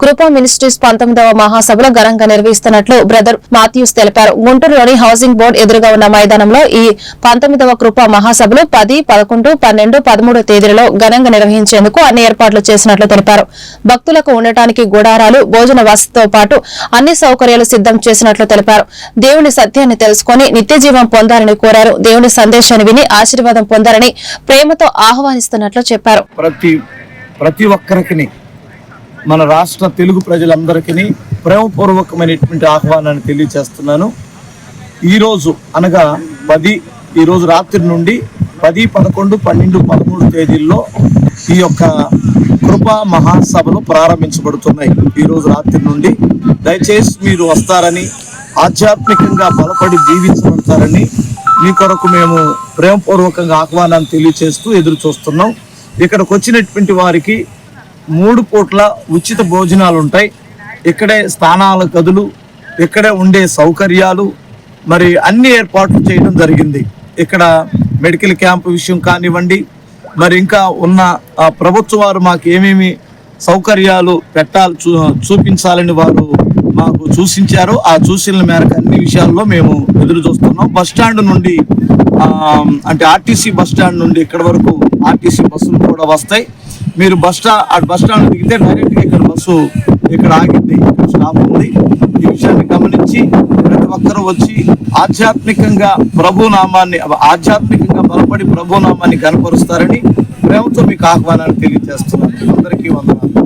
కృపా మినిస్ట్రీస్ పంతొమ్మిదవ మహాసభలో ఘనంగా నిర్వహిస్తున్నట్లు బ్రదర్ మాథ్యూస్ తెలిపారు. గుంటూరులోని హౌసింగ్ బోర్డు ఎదురుగా ఉన్న మైదానంలో ఈ పంతొమ్మిదవ కృపా మహాసభలు పది పదకొండు పన్నెండు పదమూడు తేదీలలో ఘనంగా నిర్వహించేందుకు అన్ని ఏర్పాట్లు చేసినట్లు తెలిపారు. భక్తులకు ఉండటానికి గుడారాలు భోజన వసతితో పాటు అన్ని సౌకర్యాలు సిద్దం చేసినట్లు తెలిపారు. దేవుని సత్యాన్ని తెలుసుకుని నిత్య జీవం పొందాలని కోరారు. దేవుని సందేశాన్ని విని ఆశీర్వాదం పొందాలని ప్రేమతో ఆహ్వానిస్తున్నట్లు చెప్పారు. ప్రతి ప్రతి ఒక్కరికి మన రాష్ట్ర తెలుగు ప్రజలందరికీ ప్రేమపూర్వకమైనటువంటి ఆహ్వానాన్ని తెలియచేస్తున్నాను ఈరోజు అనగా పది ఈరోజు రాత్రి నుండి పది పదకొండు పన్నెండు పదమూడు తేదీల్లో ఈ యొక్క కృపా మహాసభలు ప్రారంభించబడుతున్నాయి. ఈరోజు రాత్రి నుండి దయచేసి మీరు వస్తారని ఆధ్యాత్మికంగా బలపడి జీవించబడతారని మీ కొరకు మేము ప్రేమపూర్వకంగా ఆహ్వానాన్ని తెలియచేస్తూ ఎదురు చూస్తున్నాం ఇక్కడికి వచ్చినటువంటి వారికి మూడు పూట్ల ఉచిత భోజనాలు ఉంటాయి ఇక్కడే స్థానాల గదులు ఇక్కడే ఉండే సౌకర్యాలు మరి అన్ని ఏర్పాట్లు చేయడం జరిగింది. ఇక్కడ మెడికల్ క్యాంప్ విషయం కానివ్వండి మరి ఇంకా ఉన్న ఆ ప్రభుత్వ వారు మాకు ఏమేమి సౌకర్యాలు పెట్టాలి చూ చూపించాలని వారు మాకు సూచించారు. ఆ సూచనల మేరకు అన్ని విషయాల్లో మేము ఎదురు చూస్తున్నాం. బస్ స్టాండ్ నుండి అంటే ఆర్టీసీ బస్ స్టాండ్ నుండి ఇక్కడ వరకు ఆర్టీసీ బస్సులు కూడా వస్తాయి. మీరు బస్ స్టాండ్ ఆ బస్ స్టాండ్ దిగితే డైరెక్ట్గా ఇక్కడ బస్సు ఇక్కడ ఆగింది. స్టాప్ ఉంది. ఈ విషయాన్ని గమనించి ప్రతి ఒక్కరూ వచ్చి ఆధ్యాత్మికంగా ప్రభు నామాన్ని ఆధ్యాత్మికంగా బలపడి ప్రభు నామాన్ని కనపరుస్తారని ప్రేమతో మీకు ఆహ్వానాన్ని తెలియజేస్తున్నాను. అందరికీ వందనాలు.